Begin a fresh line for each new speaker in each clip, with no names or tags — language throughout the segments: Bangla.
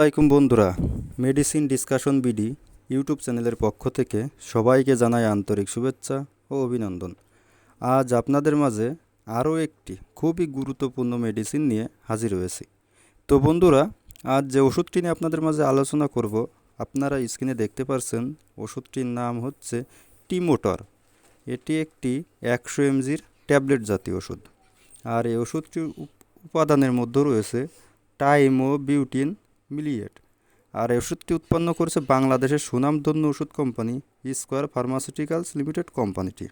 আসসালামাইকুম বন্ধুরা। মেডিসিন ডিসকাশন বিডি ইউটিউব চ্যানেলের পক্ষ থেকে সবাইকে জানাই আন্তরিক শুভেচ্ছা ও অভিনন্দন। আজ আপনাদের মাঝে আরও একটি খুবই গুরুত্বপূর্ণ মেডিসিন নিয়ে হাজির হয়েছি। তো বন্ধুরা, আজ যে ওষুধটি নিয়ে আপনাদের মাঝে আলোচনা করব, আপনারা স্ক্রিনে দেখতে পারছেন ওষুধটির নাম হচ্ছে টিমোটর এটি একটি একশো এমজির ট্যাবলেট জাতীয় ওষুধ। আর এই ওষুধটির উপাদানের মধ্যে রয়েছে টাইমো বিউটিন মিলিয়েট। আর এই ওষুধটি উৎপন্ন করেছে বাংলাদেশের সুনামধন্য ওষুধ কোম্পানি স্কোয়ার ফার্মাসিউটিক্যালস লিমিটেড কোম্পানিটি।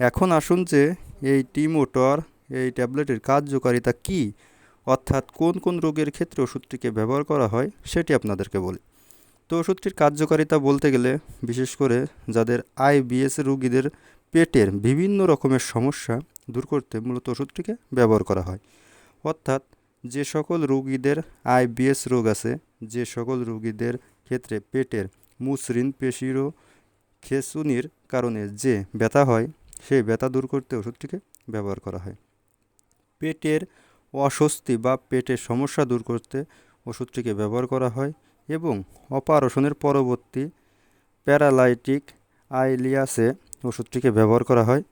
এখন আসুন যে এই টিমোটর, এই ট্যাবলেটের কার্যকারিতা কী, অর্থাৎ কোন কোন রোগের ক্ষেত্রে ওষুধটিকে ব্যবহার করা হয়, সেটি আপনাদেরকে বলি। তো ওষুধটির কার্যকারিতা বলতে গেলে, বিশেষ করে যাদের আইবিএস রোগীদের পেটের বিভিন্ন রকমের সমস্যা দূর করতে মূলত ওষুধটিকে ব্যবহার করা হয়। অর্থাৎ যে সকল রোগীদের আইবিএস রোগ আছে, যে সকল রোগীদের ক্ষেত্রে পেটের মুসৃণ পেশির ও খেসুনির কারণে যে ব্যথা হয়, সেই ব্যথা দূর করতে ওষুধটিকে ব্যবহার করা হয়। পেটের অস্বস্তি বা পেটের সমস্যা দূর করতে ওষুধটিকে ব্যবহার করা হয় এবং অপারেশনের পরবর্তী প্যারালাইটিক আইলিয়াসে ওষুধটিকে ব্যবহার করা হয়।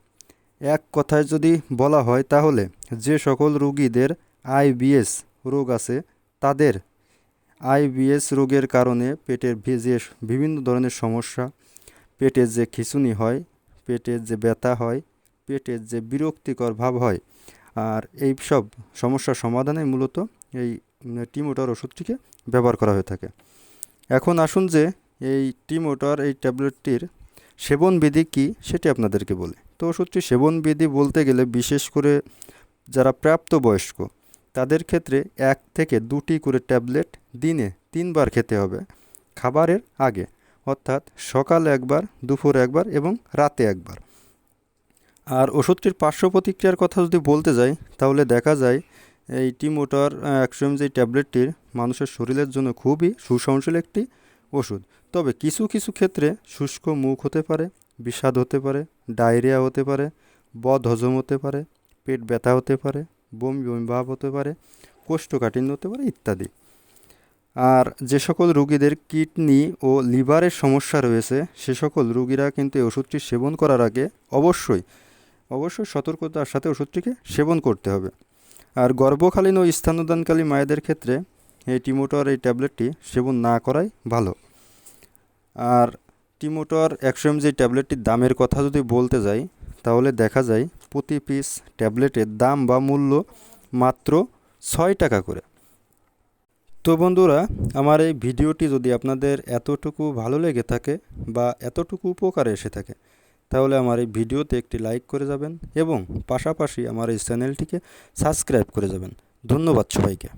এক কথায় যদি বলা হয়, তাহলে যে সকল রোগীদের আইবিএস রোগ আছে, তাদের আইবিএস রোগের কারণে পেটের যে বিভিন্ন ধরনের সমস্যা, পেটের যে খিঁচুনি হয়, পেটের যে ব্যথা হয়, পেটের যে বিরক্তিকর ভাব হয়, আর এই সব সমস্যার সমাধানে মূলত এই টিমোটার ওষুধটিকে ব্যবহার করা হয়ে থাকে। এখন আসুন যে এই টিমোটার, এই ট্যাবলেটটির সেবনবিধি কী, সেটি আপনাদেরকে বলি। তো ওষুধটি সেবনবিধি বলতে গেলে বিশেষ করে যারা প্রাপ্তবয়স্ক তাদের ক্ষেত্রে এক থেকে দুটি করে ট্যাবলেট দিনে তিনবার খেতে হবে, খাবারের আগে, অর্থাৎ সকালে একবার, দুপুরে একবার এবং রাতে একবার। আর ওষুধটির পার্শ্ব প্রতিক্রিয়ার কথা যদি বলতে যাই, তাহলে দেখা যায় এই টিমোটার একশো যে ট্যাবলেটটির মানুষের শরীরের জন্য খুবই সুসহনশীল একটি ওষুধ। তবে কিছু কিছু ক্ষেত্রে শুষ্ক মুখ হতে পারে, বিষাদ হতে পারে, ডায়রিয়া হতে পারে বদ হজম হতে পারে, পেট ব্যথা হতে পারে বমি বমি ভাব হতে পারে, কোষ্ঠকাঠিন্য হতে পারে ইত্যাদি। আর যে সকল রুগীদের কিডনি ও লিভারের সমস্যা রয়েছে, সে সকল রুগীরা কিন্তু এই ওষুধটি সেবন করার আগে অবশ্যই অবশ্যই সতর্কতার সাথে ওষুধটিকে সেবন করতে হবে। আর গর্ভকালীন ও স্থানদানকালী মায়েদের ক্ষেত্রে এই টিমোটর, এই ট্যাবলেটটি সেবন না করাই ভালো। আর টিমোটর, একশো এম যে ট্যাবলেটটির দামের কথা যদি বলতে যাই, তাহলে দেখা যায় প্রতি পিস ট্যাবলেটের দাম বা মূল্য মাত্র ছয় টাকা করে। তো বন্ধুরা, আমার এই ভিডিওটি যদি আপনাদের এতটুকু ভালো লেগে থাকে বা এতটুকু উপকারে এসে থাকে, তাহলে আমার এই ভিডিওতে একটি লাইক করে যাবেন এবং পাশাপাশি আমার এই চ্যানেলটিকে সাবস্ক্রাইব করে যাবেন। ধন্যবাদ সবাইকে।